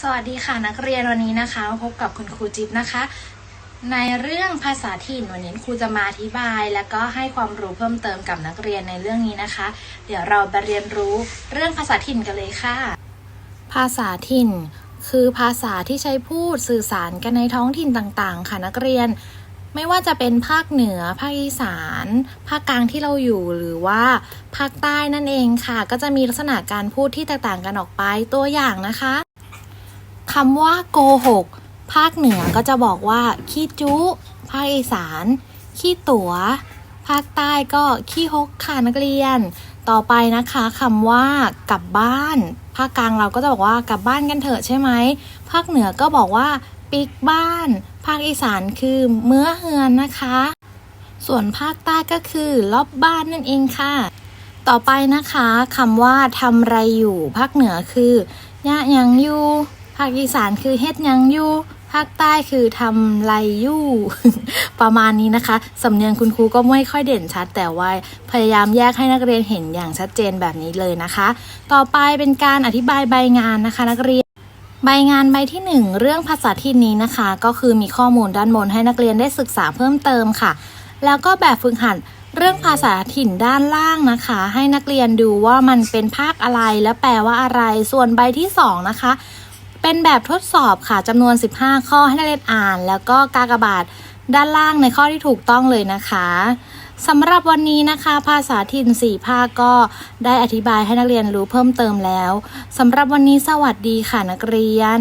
สวัสดีค่ะนักเรียนวันนี้นะคะมาพบกับคุณครูจิ๊บนะคะ ในเรื่องภาษาถิ่นวันนี้ครูจะมาอธิบาย แล้วก็ให้ความรู้เพิ่มเติมกับนักเรียนในเรื่องนี้นะคะ เดี๋ยวเราไปเรียนรู้เรื่องภาษาถิ่นกันเลยค่ะ ภาษาถิ่น คือภาษาที่ใช้พูดสื่อสารกันในท้องถิ่นต่างๆ ค่ะนักเรียน ไม่ว่าจะเป็นภาคเหนือภาคอีสาน ภาคกลางที่เราอยู่หรือว่าภาคใต้นั่นเองค่ะ ก็จะมีลักษณะการพูดที่แตกต่างกันออกไปตัวอย่างนะคะ คำว่าโกหก ภาคเหนือก็จะบอกว่า ขี้จุ ภาคอีสาน ขี้ตัวภาคใต้ก็ขี้ฮกค่ะนักเรียน ต่อไปนะคะคำว่ากลับบ้าน ภาคกลางเราก็จะบอกว่ากลับบ้านกันเถอะใช่ไหม ภาคเหนือก็บอกว่าปิกบ้าน ภาคอีสานคือเมื่อเฮือนนะคะ ส่วนภาคใต้ก็คือลอบบ้านนั่นเองค่ะ ต่อไปนะคะคำว่าทำไรอยู่ ภาคเหนือคือยะยังอยู่ ภาคอีสานคือเฮ็ดยังอยู่ภาคใต้คือทำไรยู่ ประมาณนี้นะคะ สำเนียงคุณครูก็ไม่ค่อยเด่นชัด แต่ว่าพยายามแยกให้นักเรียนเห็นอย่างชัดเจนแบบนี้เลยนะคะ ต่อไปเป็นการอธิบายใบงานนะคะ นักเรียน ใบงานใบที่ 1 เรื่องภาษาถิ่นนี้นะคะ ก็คือมีข้อมูลด้านบนให้นักเรียนได้ศึกษาเพิ่มเติมค่ะ แล้วก็แบบฝึกหัดเรื่องภาษาถิ่นด้านล่างนะคะ ให้นักเรียนดูว่ามันเป็นภาคอะไรและแปลว่าอะไร ส่วนใบที่2นะคะ เป็นแบบทดสอบค่ะจำนวน 15 ข้อให้นักเรียนอ่าน แล้วก็กากบาทด้านล่างในข้อที่ถูกต้องเลยนะคะสำหรับวันนี้นะคะภาษาถิ่น4ภาคก็ได้อธิบายให้นักเรียนรู้เพิ่มเติมแล้วสำหรับวันนี้สวัสดีค่ะนักเรียน